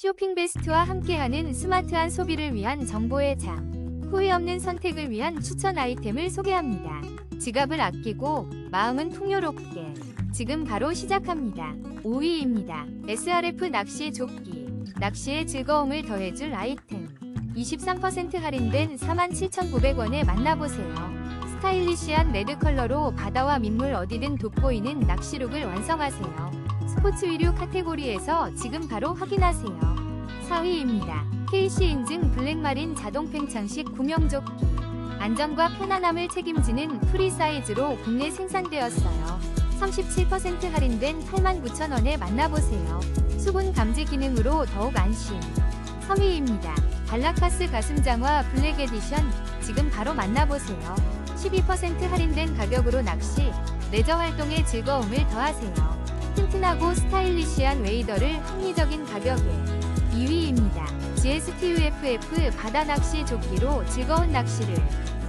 쇼핑 베스트와 함께하는 스마트한 소비를 위한 정보의 장. 후회 없는 선택을 위한 추천 아이템을 소개합니다. 지갑을 아끼고 마음은 풍요롭게. 지금 바로 시작합니다. 5위입니다. SRF 낚시 조끼. 낚시의 즐거움을 더해줄 아이템. 23% 할인된 47,900원에 만나보세요. 스타일리시한 레드 컬러로 바다와 민물 어디든 돋보이는 낚시룩을 완성하세요. 스포츠 의류 카테고리에서 지금 바로 확인하세요. 4위입니다. KC 인증 블랙마린 자동 팽창식 구명조끼. 안전과 편안함을 책임지는 프리 사이즈로 국내 생산되었어요. 37% 할인된 89,000원에 만나보세요. 수분 감지 기능으로 더욱 안심. 3위입니다. 발라카스 가슴 장화 블랙 에디션 지금 바로 만나보세요. 12% 할인된 가격으로 낚시, 레저 활동의 즐거움을 더하세요. 튼튼하고 스타일리시한 웨이더를 합리적인 가격에 2위입니다. GSTUFF 바다 낚시 조끼로 즐거운 낚시를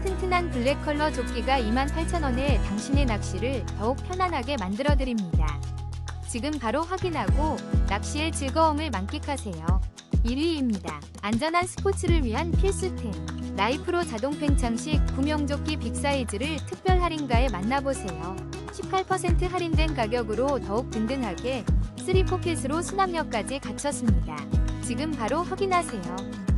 튼튼한 블랙 컬러 조끼가 28,000원에 당신의 낚시를 더욱 편안하게 만들어드립니다. 지금 바로 확인하고 낚시의 즐거움을 만끽하세요. 1위입니다. 안전한 스포츠를 위한 필수템. 나이프로 자동 팽창식 구명조끼 빅사이즈를 특별 할인가에 만나보세요. 18% 할인된 가격으로 더욱 든든하게 3포켓으로 수납력까지 갖췄습니다. 지금 바로 확인하세요.